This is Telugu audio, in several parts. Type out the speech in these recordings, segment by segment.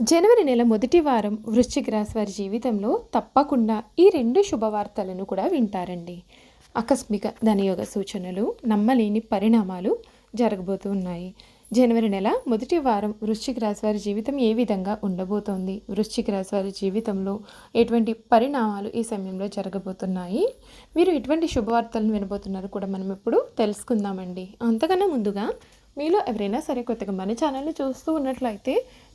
జనవరి నెల మొదటి వారం వృశ్చిక రాశి వారి జీవితంలో తప్పకుండా ఈ రెండు శుభవార్తలను కూడా వింటారండి. ఆకస్మిక ధనయోగ సూచనలు నమ్మలేని పరిణామాలు జరగబోతూ ఉన్నాయి. జనవరి నెల మొదటి వారం వృశ్చిక రాశి వారి జీవితం ఏ విధంగా ఉండబోతోంది? వృశ్చిక రాశి వారి జీవితంలో ఎటువంటి పరిణామాలు ఈ సమయంలో జరగబోతున్నాయి? మీరు ఎటువంటి శుభవార్తలను వినబోతున్నారు కూడా మనం ఇప్పుడు తెలుసుకుందామండి. అంతకన్నా ముందుగా మీలో ఎవరైనా సరే కొత్తగా మన ఛానల్ని చూస్తూ ఉన్నట్లయితే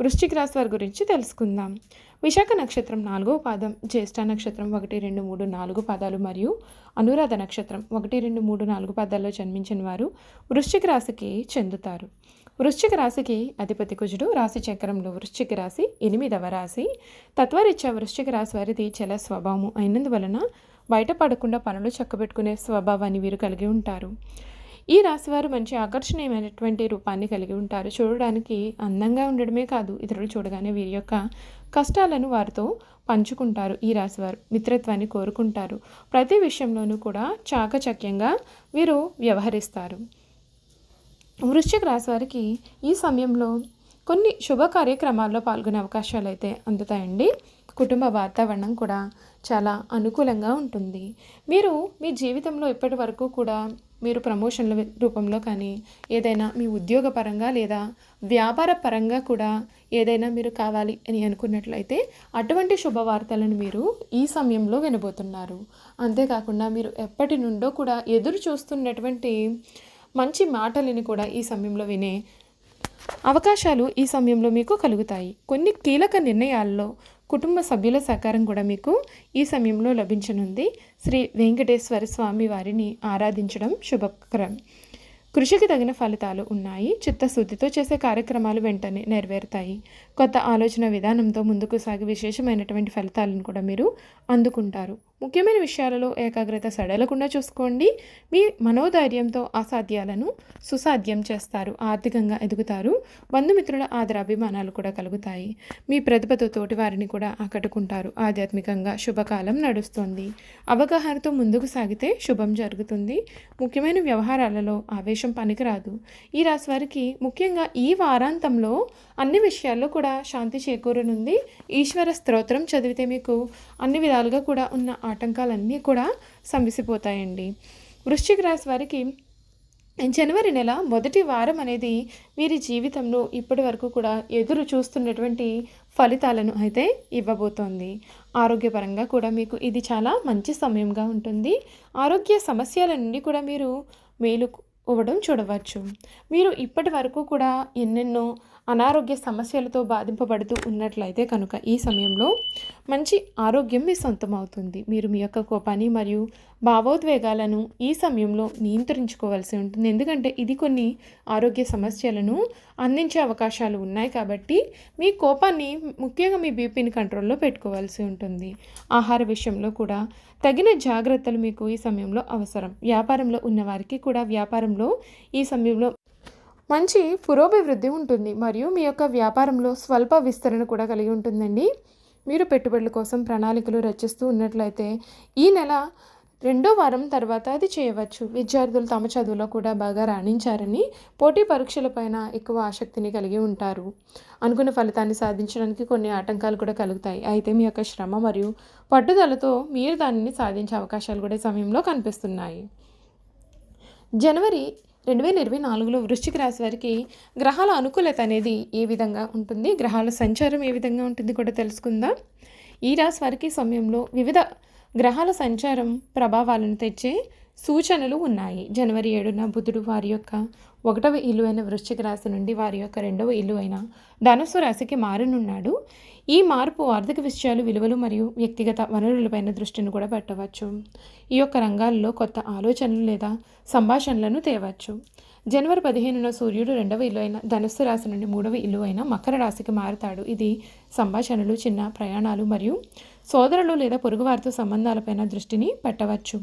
వృశ్చిక రాశి వారి గురించి తెలుసుకుందాం. విశాఖ నక్షత్రం నాలుగో పాదం జ్యేష్ఠ నక్షత్రం ఒకటి రెండు మూడు నాలుగు పాదాలు మరియు అనురాధ నక్షత్రం ఒకటి రెండు మూడు నాలుగు పాదాల్లో జన్మించిన వారు వృశ్చిక రాశికి చెందుతారు. వృశ్చిక రాశికి అధిపతి కుజుడు రాశి చక్రంలో వృశ్చిక రాశి ఎనిమిదవ రాశి. తత్వరీత్యా వృశ్చిక రాశి వారిది చల స్వభావం అయినందువలన బయటపడకుండా పనులు చక్కబెట్టుకునే స్వభావాన్ని వీరు కలిగి ఉంటారు. ఈ రాశివారు మంచి ఆకర్షణీయమైనటువంటి రూపాన్ని కలిగి ఉంటారు. చూడడానికి అందంగా ఉండడమే కాదు ఇతరులు చూడగానే వీరి యొక్క కష్టాలను వారితో పంచుకుంటారు ఈ రాశివారు. మిత్రత్వాన్ని కోరుకుంటారు. ప్రతి విషయంలోనూ కూడా చాకచక్యంగా వీరు వ్యవహరిస్తారు. వృశ్చిక రాశి వారికి ఈ సమయంలో కొన్ని శుభ కార్యక్రమాల్లో పాల్గొనే అవకాశాలు అయితే అందుతాయండి. కుటుంబ వాతావరణం కూడా చాలా అనుకూలంగా ఉంటుంది. మీరు మీ జీవితంలో ఇప్పటి వరకు కూడా మీరు ప్రమోషన్ల రూపంలో కానీ ఏదైనా మీ ఉద్యోగ పరంగా లేదా వ్యాపార పరంగా కూడా ఏదైనా మీరు కావాలి అని అనుకున్నట్లయితే అటువంటి శుభవార్తలను మీరు ఈ సమయంలో వినబోతున్నారు. అంతేకాకుండా మీరు ఎప్పటి నుండో కూడా ఎదురు చూస్తున్నటువంటి మంచి మాటలని కూడా ఈ సమయంలో వినే అవకాశాలు ఈ సమయంలో మీకు కలుగుతాయి. కొన్ని కీలక నిర్ణయాల్లో కుటుంబ సభ్యుల సహకారం కూడా మీకు ఈ సమయంలో లభించనుంది. శ్రీ వెంకటేశ్వర స్వామి వారిని ఆరాధించడం శుభకరం. కృషికి తగిన ఫలితాలు ఉన్నాయి. చిత్తశుద్ధితో చేసే కార్యక్రమాలు వెంటనే నెరవేరుతాయి. కొత్త ఆలోచన విధానంతో ముందుకు సాగి విశేషమైనటువంటి ఫలితాలను కూడా మీరు అందుకుంటారు. ముఖ్యమైన విషయాలలో ఏకాగ్రత సడలకుండా చూసుకోండి. మీ మనోధైర్యంతో అసాధ్యాలను సుసాధ్యం చేస్తారు. ఆర్థికంగా ఎదుగుతారు. బంధుమిత్రుల ఆదరాభిమానాలు కూడా కలుగుతాయి. మీ ప్రతిభతో తోటి వారిని కూడా ఆకట్టుకుంటారు. ఆధ్యాత్మికంగా శుభకాలం నడుస్తుంది. అవగాహనతో ముందుకు సాగితే శుభం జరుగుతుంది. ముఖ్యమైన వ్యవహారాలలో ఆవేశం పనికిరాదు. ఈ రాశి వారికి ముఖ్యంగా ఈ వారాంతంలో అన్ని విషయాల్లో కూడా శాంతి చేకూరనుంది. ఈశ్వర స్తోత్రం చదివితే మీకు అన్ని విధాలుగా కూడా ఉన్న ఆటంకాలన్నీ కూడా సమసిపోతాయండి వృశ్చిక రాశి వారికి జనవరి నెల మొదటి వారం అనేది వీరి జీవితంలో ఇప్పటి వరకు కూడా ఎదురు చూస్తున్నటువంటి ఫలితాలను అయితే ఇవ్వబోతోంది. ఆరోగ్యపరంగా కూడా మీకు ఇది చాలా మంచి సమయంగా ఉంటుంది. ఆరోగ్య సమస్యల నుండి కూడా మీరు మేలు ఇవ్వడం చూడవచ్చు. మీరు ఇప్పటి వరకు కూడా ఎన్నెన్నో అనారోగ్య సమస్యలతో బాధింపబడుతూ ఉన్నట్లయితే కనుక ఈ సమయంలో మంచి ఆరోగ్యం మీ సొంతం అవుతుంది మీరు మీ యొక్క కోపాన్ని మరియు భావోద్వేగాలను ఈ సమయంలో నియంత్రించుకోవాల్సి ఉంటుంది. ఎందుకంటే ఇది కొన్ని ఆరోగ్య సమస్యలను అందించే అవకాశాలు ఉన్నాయి కాబట్టి మీ కోపాన్ని ముఖ్యంగా మీ బీపీని కంట్రోల్లో పెట్టుకోవాల్సి ఉంటుంది. ఆహార విషయంలో కూడా తగిన జాగ్రత్తలు మీకు ఈ సమయంలో అవసరం. వ్యాపారంలో ఉన్నవారికి కూడా వ్యాపారంలో ఈ సమయంలో మంచి పురోభివృద్ధి ఉంటుంది. మరియు మీ యొక్క వ్యాపారంలో స్వల్ప విస్తరణ కూడా కలిగి ఉంటుందండి. మీరు పెట్టుబడుల కోసం ప్రణాళికలు రచిస్తూ ఉన్నట్లయితే ఈ నెల రెండో వారం తర్వాత అది చేయవచ్చు. విద్యార్థులు తమ చదువులో కూడా బాగా రాణించారని పోటీ పరీక్షలపైన ఎక్కువ ఆసక్తిని కలిగి ఉంటారు. అనుకున్న ఫలితాన్ని సాధించడానికి కొన్ని ఆటంకాలు కూడా కలుగుతాయి. అయితే మీ యొక్క శ్రమ మరియు పట్టుదలతో మీరు దానిని సాధించే అవకాశాలు కూడా సమయంలో కనిపిస్తున్నాయి. జనవరి రెండు వేల ఇరవై నాలుగులో వృశ్చిక రాశి వారికి గ్రహాల అనుకూలత అనేది ఏ విధంగా ఉంటుంది? గ్రహాల సంచారం ఏ విధంగా ఉంటుంది కూడా తెలుసుకుందాం. ఈ రాశి వారికి సమయంలో వివిధ గ్రహాల సంచారం ప్రభావాలను తెచ్చే సూచనలు ఉన్నాయి. జనవరి ఏడున బుధుడు వారి యొక్క ఒకటవ ఇల్లు అయిన వృశ్చిక రాశి నుండి వారి యొక్క రెండవ ఇల్లు అయిన ధనుసు రాశికి మారనున్నాడు. ఈ మార్పు ఆర్థిక విషయాలు విలువలు మరియు వ్యక్తిగత వనరులపైన దృష్టిని కూడా పెట్టవచ్చు. ఈ యొక్క రంగాల్లో కొత్త ఆలోచనలు లేదా సంభాషణలను తేవచ్చు. జనవరి పదిహేనున సూర్యుడు రెండవ ఇల్లు అయిన ధనుస్సు రాశి నుండి మూడవ ఇల్లు అయిన మకర రాశికి మారుతాడు. ఇది సంభాషణలు చిన్న ప్రయాణాలు మరియు సోదరులు లేదా పొరుగువారితో సంబంధాలపైన దృష్టిని పెట్టవచ్చు.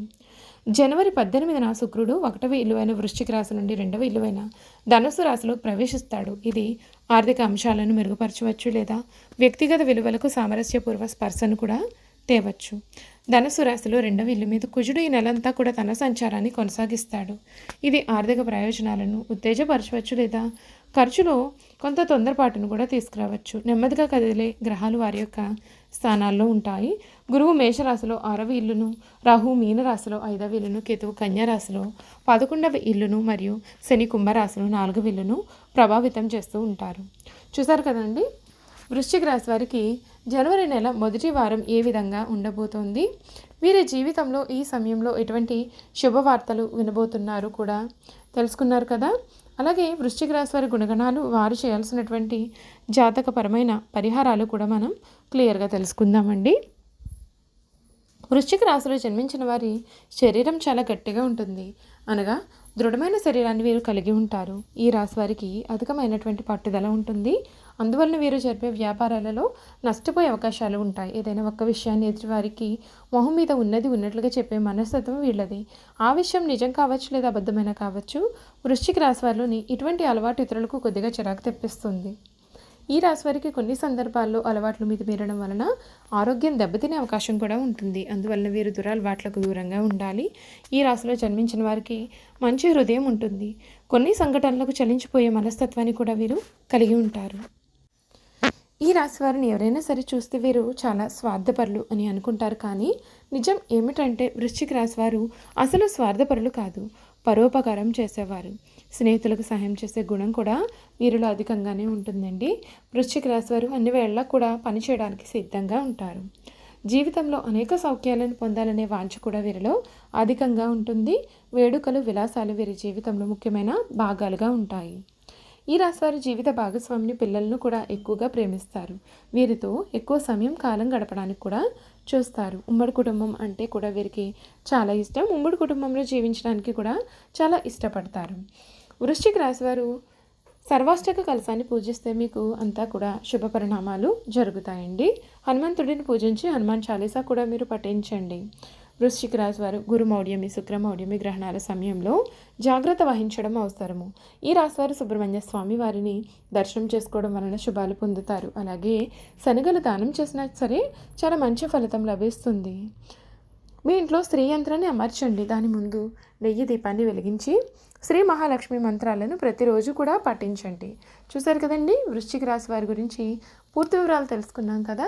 జనవరి పద్దెనిమిదిన శుక్రుడు ఒకటవ ఇలువైన వృశ్చిక రాశి నుండి రెండవ ఇలువైన ధనుసు రాశిలో ప్రవేశిస్తాడు. ఇది ఆర్థిక అంశాలను మెరుగుపరచవచ్చు లేదా వ్యక్తిగత విలువలకు సామరస్యపూర్వ స్పర్శను కూడా తేవచ్చు. ధనుసు రాశిలో రెండవ ఇల్లు మీద కుజుడు ఈ నెలంతా కూడా తన సంచారాన్ని కొనసాగిస్తాడు. ఇది ఆర్థిక ప్రయోజనాలను ఉత్తేజపరచవచ్చు లేదా ఖర్చులో కొంత తొందరపాటును కూడా తీసుకురావచ్చు. నెమ్మదిగా కదిలే గ్రహాలు వారి యొక్క స్థానాల్లో ఉంటాయి. గురువు మేషరాశిలో ఆరవ ఇల్లును రాహు మీనరాశిలో ఐదవ ఇల్లును కేతువు కన్యారాశిలో పదకొండవ ఇల్లును మరియు శని కుంభరాశిలో నాలుగవ ఇల్లును ప్రభావితం చేస్తూ ఉంటారు. చూసారు కదండి? వృశ్చిక రాశి వారికి జనవరి నెల మొదటి వారం ఏ విధంగా ఉండబోతోంది? వీరి జీవితంలో ఈ సమయంలో ఎటువంటి శుభవార్తలు వినబోతున్నారు కూడా తెలుసుకున్నారు కదా? అలాగే వృశ్చిక రాశి వారి గుణగణాలు వారు చేయాల్సినటువంటి జాతకపరమైన పరిహారాలు కూడా మనం క్లియర్గా తెలుసుకుందామండి. వృశ్చిక రాశిలో జన్మించిన వారి శరీరం చాలా గట్టిగా ఉంటుంది. అనగా దృఢమైన శరీరాన్ని వీరు కలిగి ఉంటారు. ఈ రాశి వారికి అధికమైనటువంటి పట్టుదల ఉంటుంది. అందువలన వీరు జరిపే వ్యాపారాలలో నష్టపోయే అవకాశాలు ఉంటాయి. ఏదైనా ఒక్క విషయాన్ని ఎదుటివారికి మొహం మీద ఉన్నది ఉన్నట్లుగా చెప్పే మనస్తత్వం వీళ్ళది. ఆ విషయం నిజం కావచ్చు లేదా అబద్ధమైన కావచ్చు వృశ్చిక రాశివారిలోని ఇటువంటి అలవాటు ఇతరులకు కొద్దిగా చిరాకు తెప్పిస్తుంది. ఈ రాశి వారికి కొన్ని సందర్భాల్లో అలవాట్లు మీద మీరడం వలన ఆరోగ్యం దెబ్బతినే అవకాశం కూడా ఉంటుంది. అందువలన వీరు దురలవాట్లకు దూరంగా ఉండాలి. ఈ రాశిలో జన్మించిన వారికి మంచి హృదయం ఉంటుంది. కొన్ని సంఘటనలకు చలించిపోయే మనస్తత్వాన్ని కూడా వీరు కలిగి ఉంటారు. ఈ రాశి వారిని ఎవరైనా సరే చూస్తే వీరు చాలా స్వార్థపరులు అని అనుకుంటారు. కానీ నిజం ఏమిటంటే వృశ్చిక రాశి వారు అసలు స్వార్థపరులు కాదు. పరోపకారం చేసేవారు. స్నేహితులకు సహాయం చేసే గుణం కూడా వీరిలో అధికంగానే ఉంటుందండి. వృశ్చిక రాశి వారు అన్ని వేళలా కూడా పనిచేయడానికి సిద్ధంగా ఉంటారు. జీవితంలో అనేక సౌఖ్యాలను పొందాలనే వాంఛ కూడా వీరిలో అధికంగా ఉంటుంది. వేడుకలు విలాసాలు వీరి జీవితంలో ముఖ్యమైన భాగాలుగా ఉంటాయి. ఈ రాశివారి జీవిత భాగస్వామిని పిల్లలను కూడా ఎక్కువగా ప్రేమిస్తారు. వీరితో ఎక్కువ సమయం కాలం గడపడానికి కూడా చూస్తారు. ఉమ్మడి కుటుంబం అంటే కూడా వీరికి చాలా ఇష్టం. ఉమ్మడి కుటుంబంలో జీవించడానికి కూడా చాలా ఇష్టపడతారు. వృశ్చిక రాశివారు సర్వాష్టక కలశాన్ని పూజిస్తే మీకు అంతా కూడా శుభ పరిణామాలు జరుగుతాయండి. హనుమంతుడిని పూజించి హనుమాన్ చాలీసా కూడా మీరు పఠించండి. వృశ్చిక రాశి వారు గురుమౌఢ్యమి శుక్రమౌఢ్యమి గ్రహణాల సమయంలో జాగ్రత్త వహించడం అవసరము. ఈ రాశివారు సుబ్రహ్మణ్య స్వామి వారిని దర్శనం చేసుకోవడం వలన శుభాలు పొందుతారు. అలాగే శనగలు దానం చేసినా సరే చాలా మంచి ఫలితం లభిస్తుంది. మీ ఇంట్లో స్త్రీ యంత్రాన్ని అమర్చండి. దాని ముందు నెయ్యి దీపాన్ని వెలిగించి శ్రీ మహాలక్ష్మి మంత్రాలను ప్రతిరోజు కూడా పఠించండి. చూసారు కదండి? వృశ్చిక రాశి వారి గురించి పూర్తి వివరాలు తెలుసుకున్నాం కదా?